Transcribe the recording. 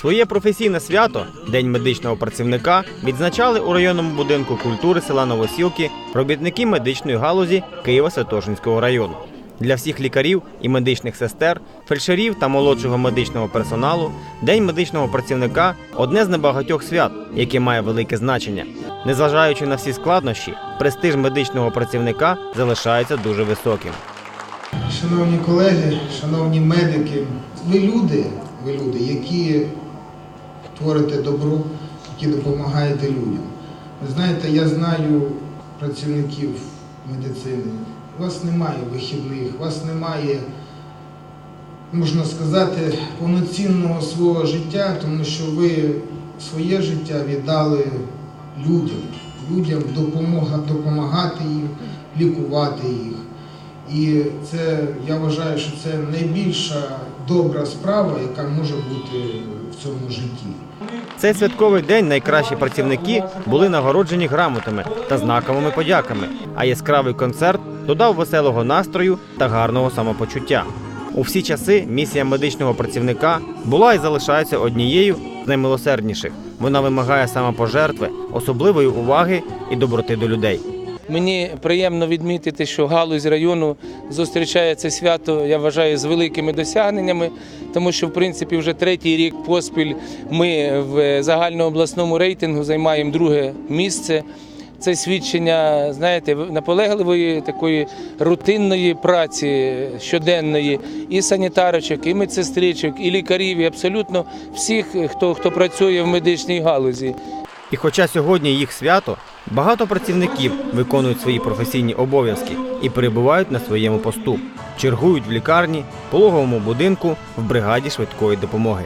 Своє професійне свято День медичного працівника відзначали у районному будинку культури села Новосілки робітники медичної галузі Києво-Святошинського району. Для всіх лікарів і медичних сестер, фельдшерів та молодшого медичного персоналу День медичного працівника одне з небагатьох свят, яке має велике значення. Незважаючи на всі складнощі, престиж медичного працівника залишається дуже високим. Шановні колеги, шановні медики, ви люди, ви люди, які творите добро, які допомагаєте людям. Ви знаєте, я знаю працівників медицини. У вас немає вихідних, у вас немає, можна сказати, повноцінного свого життя, тому що ви своє життя віддали людям, людям допомога, допомагати їм, лікувати їх. І це я вважаю, що це найбільша добра справа, яка може бути в цьому житті. Цей святковий день найкращі працівники були нагороджені грамотами та знаковими подяками, а яскравий концерт додав веселого настрою та гарного самопочуття. У всі часи місія медичного працівника була і залишається однією з наймилосердніших. Вона вимагає самопожертви, особливої уваги і доброти до людей. Мені приємно відмітити, що галузь району зустрічає це свято, я вважаю, з великими досягненнями, тому що в принципі вже третій рік поспіль ми в загальнообласному рейтингу займаємо друге місце. Це свідчення, знаєте, наполегливої такої рутинної праці щоденної і санітарочок, і медсестричок, і лікарів, і абсолютно всіх, хто, хто працює в медичній галузі. І хоча сьогодні їх свято, багато працівників виконують свої професійні обов'язки і перебувають на своєму посту, чергують в лікарні, пологовому будинку, в бригаді швидкої допомоги.